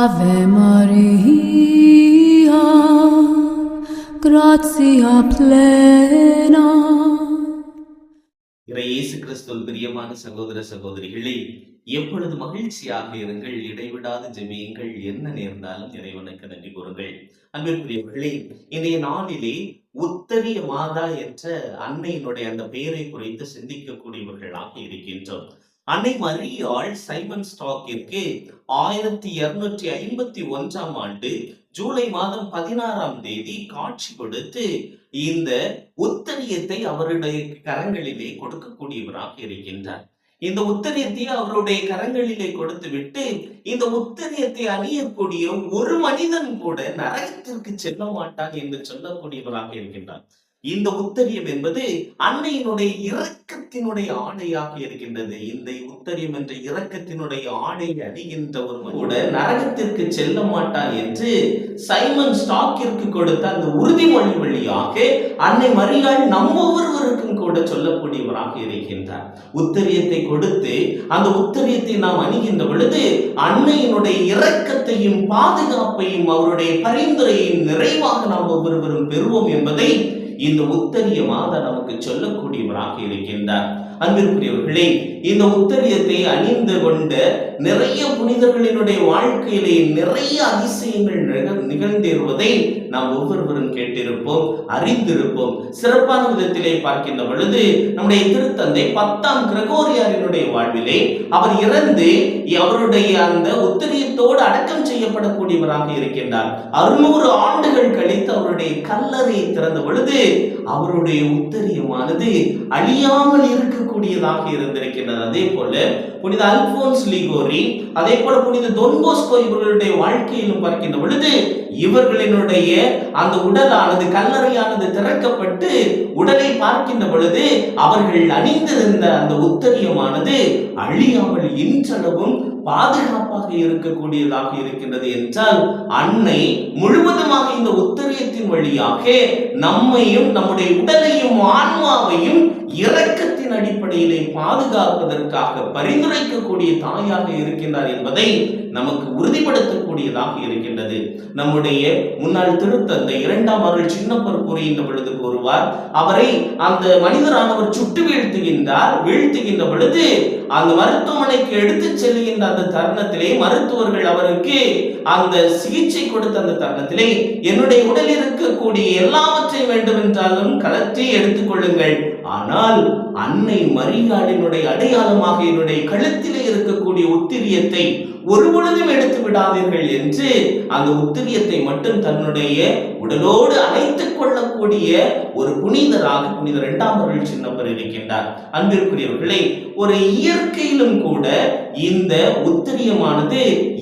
Ave Maria, gratia plena. இறை இயேசு கிறிஸ்துவில் பிரியமான சகோதர சகோதரிகளே எப்பொழுது மகிழ்ச்சியாக இருங்கள் இடைவிடாது ஜெபியுங்கள் என்ன நேர்ந்தாலும் இறைவனுக்கு நன்றி கூறுங்கள் அன்பிற்குரியவர்களே இன்றைய நாளிலே உத்தரிய மாதா என்ற அன்னையினுடைய அந்த பெயரை குறித்து சிந்திக்கக்கூடியவர்களாக இருக்கின்றோம் அன்னை மரியாள் சைமன் ஸ்டாக்கிற்கு ஆயிரத்தி இருநூற்றி ஐம்பத்தி ஒன்றாம் ஆண்டு ஜூலை மாதம் பதினாறாம் தேதி காட்சி கொடுத்து இந்த உத்தரியத்தை அவருடைய கரங்களிலே கொடுக்கக்கூடியவராக இருக்கின்றார். இந்த உத்தரியத்தை அவருடைய கரங்களிலே கொடுத்து விட்டு இந்த உத்தரியத்தை அணியக்கூடிய ஒரு மனிதன் கூட நரகத்திற்கு செல்ல மாட்டான் என்று சொல்லக்கூடியவராக இருக்கின்றார். இந்த உத்தரியம் என்பது அன்னையினுடைய இரக்கத்தினுடைய ஆடையாக இருக்கின்றது. இந்த உத்தரியம் என்ற இரக்கத்தினுடைய ஆடை அணிகின்றவர் கூட நரகத்திற்கு செல்ல மாட்டான் என்று சைமன் ஸ்டாக்கிற்கு கொடுத்த அந்த உறுதிமொழி வழியாக அன்னை மரியாள் நம்ம ஒவ்வொருவருக்கும் கூட சொல்லக்கூடியவராக இருக்கின்றார் உத்தரியத்தை கொடுத்து அந்த உத்தரியத்தை நாம் அணிகின்ற பொழுது அன்னையினுடைய இரக்கத்தையும் பாதுகாப்பையும் அவருடைய பரிந்துரையையும் நிறைவாக நாம் ஒவ்வொருவரும் பெறுவோம் என்பதை இந்த உத்தரிய மாதம் நமக்கு சொல்லக்கூடியவராக இருக்கின்றார். அன்பிற்குரியவர்களே இந்த உத்தரியத்தை அணிந்து கொண்ட நிறைய புனிதர்களினுடைய வாழ்க்கையிலே நிறைய அதிசயங்கள் நிகழ்- நிகழ்ந்தேறுவதை நாம் ஒவ்வொருவரும் கேட்டிருப்போம் அறிந்திருப்போம். சிறப்பான விதத்திலே பார்க்கின்ற பொழுது நம்முடைய திருத்தந்தை பத்தாம் கிரகோரியாரினுடைய வாழ்விலே அவர் இறந்து அவருடைய அந்த உத்தரியத்தோடு அடக்கம் செய்யப்படக்கூடியவராக இருக்கின்றார். அறுநூறு ஆண்டுகள் கழித்து அவருடைய கல்லறையை திறந்த பொழுது அவருடைய உத்தரியமானது அழியாமல் இருக்கக்கூடியதாக இருந்திருக்கின்றது. அதே போல புனித அல்போன்ஸ் லிகோரி அதே போல புனித தொன்போஸ்கோ இவர்களுடைய வாழ்க்கையிலும் பார்க்கின்ற பொழுது இவர்களினுடைய அந்த உடலானது கல்லறையானது திறக்கப்பட்டு உடலை பார்க்கின்ற பொழுது அவர்கள் அணிந்திருந்த அந்த உத்தரியமானது அழியாமல் இன்றளவும் பாதுகாப்பாக இருக்கக்கூடியதாக இருக்கின்றது என்றால் அன்னை முழுவதுமாக இந்த உத்தரியத்தின் வழியாக நம்மையும் நம்முடைய உடலையும் ஆன்மாவையும் இறக்கத்தின் அடிப்படையிலே பாதுகாப்பதற்காக பரிந்துரைக்கக்கூடிய தாயாக இருக்கின்றார் என்பதை நமக்கு உறுதிப்படுத்தக்கூடியதாக இருக்கின்றது. நம்முடைய முன்னாள் திருத்தந்தை இரண்டாம் அருள் சின்னப்பர் கூறுகின்ற பொழுது கூறுவார் அவரை அந்த மனிதரானவர் சுட்டு வீழ்த்துகின்றார். வீழ்த்துகின்ற பொழுது அந்த மருத்துவமனைக்கு எடுத்துச் செல்கின்ற அந்த தருணத்திலே மருத்துவர்கள் அவருக்கு அந்த சிகிச்சை கொடுத்த அந்த தருணத்திலே என்னுடைய உடலில் இருக்கக்கூடிய எல்லாவற்றையும் வேண்டுமென்றாலும் கலற்றி எடுத்துக்கொள்ளுங்கள் ஆனால் அன்னை மரியாளினுடைய அடையாளமாக என்னுடைய கழுத்திலே இருக்கக்கூடிய உத்திரியத்தை ஒரு பொழுதும் எடுத்து விடாதீர்கள் என்று அந்த உத்திரியத்தை மட்டும் தன்னுடைய உடலோடு அணைத்துக் கொள்ளக்கூடிய ஒரு புனிதராக புனித இரண்டாம் அருள் சின்னப்பர் இருக்கின்றார். அன்பிற்குரியவர்களே ஒரு இயற்கையிலும் கூட இந்த உத்திரியமானது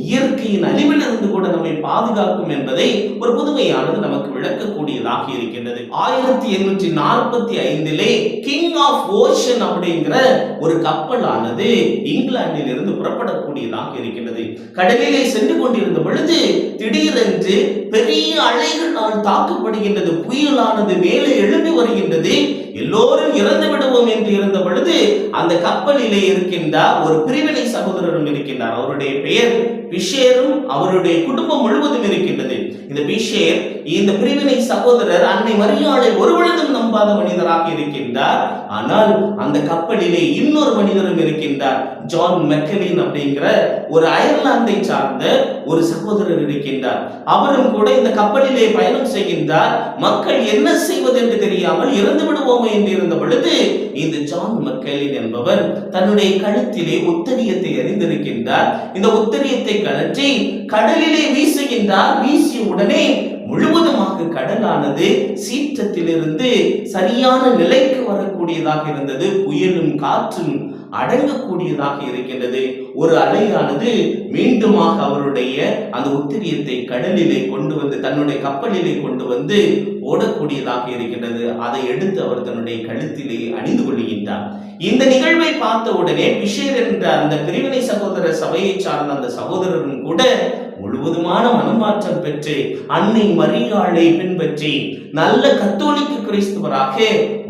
இயற்கையின் அழிவிலிருந்து கூட நம்மை பாதுகாக்கும் என்பதை ஒரு புதுமையானது நமக்கு விளக்கக்கூடியதாக இருக்கின்றது. ஆயிரத்தி எண்ணூற்றி நாற்பத்தி ஐந்திலே கிங் ஆஃப் ஓஷன் அப்படிங்கிற ஒரு கப்பலானது இங்கிலாந்தில் இருந்து புறப்படக்கூடியதாக இருக்கிறது கடலிலே சென்று கொண்டிருந்த பொழுது திடீரென்று பெரிய அலைகளால் தாக்கப்படுகின்றது. புயலானது மேலே எழும்பி வருகின்றது. எல்லோரும் இறந்து விடுவோம் என்று இருந்த அந்த கப்பலிலே இருக்கின்றார் ஒரு பிரிவினை சகோதரரும் இருக்கின்றார். அவருடைய பெயர் பிஷேரும் அவருடைய குடும்பம் முழுவதும் இருக்கின்றது. இந்த பிஷேர் இந்த பிரிவினை சகோதரர் அன்னை மரியாளை ஒருபொழுதும் நம்பாத மனிதராக இருக்கின்றார். ஆனால் அந்த கப்பலிலே இன்னொரு மனிதரும் இருக்கின்றார் ஜான் மெக்கலின் அப்படிங்கிற ஒரு அயர்லாந்தை சார்ந்த ஒரு சகோதரர் இருக்கின்றார். அவரும் கூட இந்த கப்பலிலே பயணம் செய்கின்றார். மக்கள் என்ன செய்வது என்று தெரியாமல் இறந்து விடுவோமே என்று இருந்த பொழுது இந்த ஜான் மெக்கலின் என்பவர் என்பவர் தன்னுடைய கழுத்திலே உத்தரியத்தை அறிந்திருக்கின்றார். இந்த உத்தரியத்தை கழற்றி கடலிலே வீசுகின்றார். வீசிய உடனே முழுவதுமாக கடலானது சீற்றத்திலிருந்து சரியான நிலைக்கு வரக்கூடியதாக இருந்தது. புயலும் காற்றும் அடங்கக்கூடியதாக இருக்கின்றது. ஒரு அலையானது மீண்டுமாக அவருடைய அந்த உத்திரியத்தை கடலிலே கொண்டு வந்து தன்னுடைய கப்பலிலே கொண்டு வந்து ஓடக்கூடியதாக இருக்கின்றது. அதை எடுத்து அவர் தன்னுடைய கழுத்திலே அணிந்து கொள்கின்றார். இந்த நிகழ்வை பார்த்த உடனே பிஷேர் என்ற அந்த பிரிவினை சகோதர சபையை சார்ந்த அந்த சகோதரரும் கூட முழுவதுமான மனமாற்றம் பெற்று அன்னை மரியாளை பின்பற்றி நல்ல கத்தோலிக்க கிறிஸ்துவராக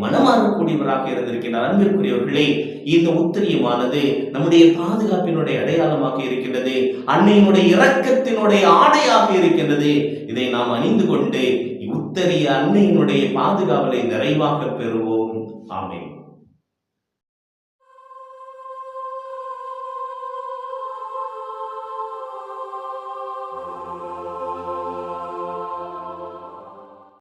மனமாறக்கூடியவராக இருந்திருக்கிறார் அன்பிற்குரியவர்களே இந்த உத்திரியமானது நம்முடைய பாதுகாப்பினுடைய அடையாளமாக இருக்கின்றது. அன்னையினுடைய இரக்கத்தினுடைய ஆடையாக இருக்கின்றது. இதை நாம் அணிந்து கொண்டு உத்தரிய அன்னையினுடைய பாதுகாவலை நிறைவாக பெறுவோம். ஆமேன்.